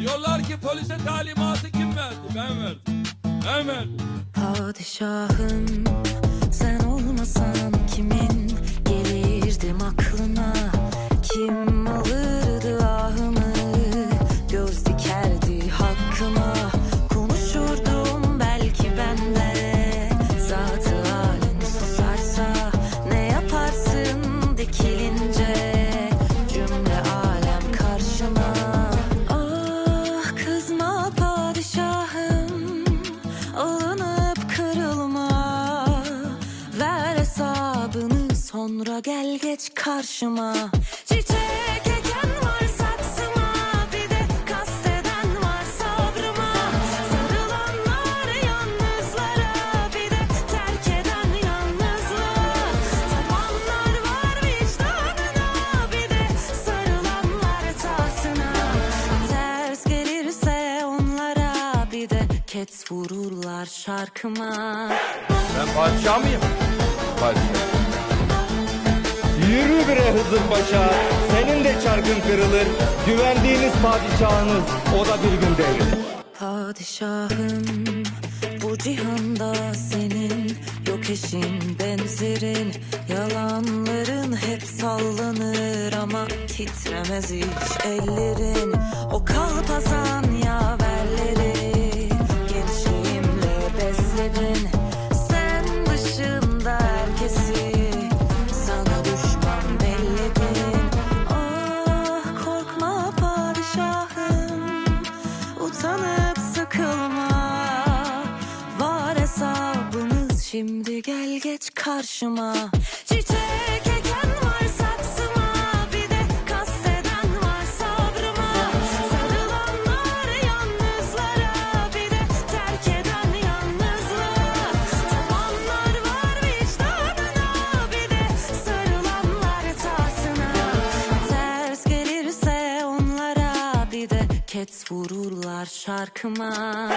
Diyorlar ki polise talimatı kim verdi? Ben verdim. Ben verdim. Padişahım sen olmasan kimin sonra gel geç karşıma. Çiçek eken var saksıma Bir de kasteden var sabrıma. Sarılanlar yalnızlara Bir de terk eden yalnızlığa. Tapanlar var vicdanına Bir de sarılanlar tahtına Ters gelirse onlara Bir de ket vururlar şarkıma. Ben padişah mıyım? Padişah. Yürü bre hızır başa, senin de çarkın kırılır. Güvendiğiniz padişahınız, o da bir gün devrilir. Padişahım bu cihanda senin yok eşin benzerin Yalanların hep sallanır ama titremez hiç ellerin O kalpazan şimdi gel geç karşıma. Çiçek eken var saksıma Bir de kasteden var sabrıma. Sarılanlar yalnızlara Bir de terk eden yalnızlığa. Tapanlar var vicdanına Bir de sarılanlar tahtına. Ters gelirse onlara bir de ket vururlar şarkıma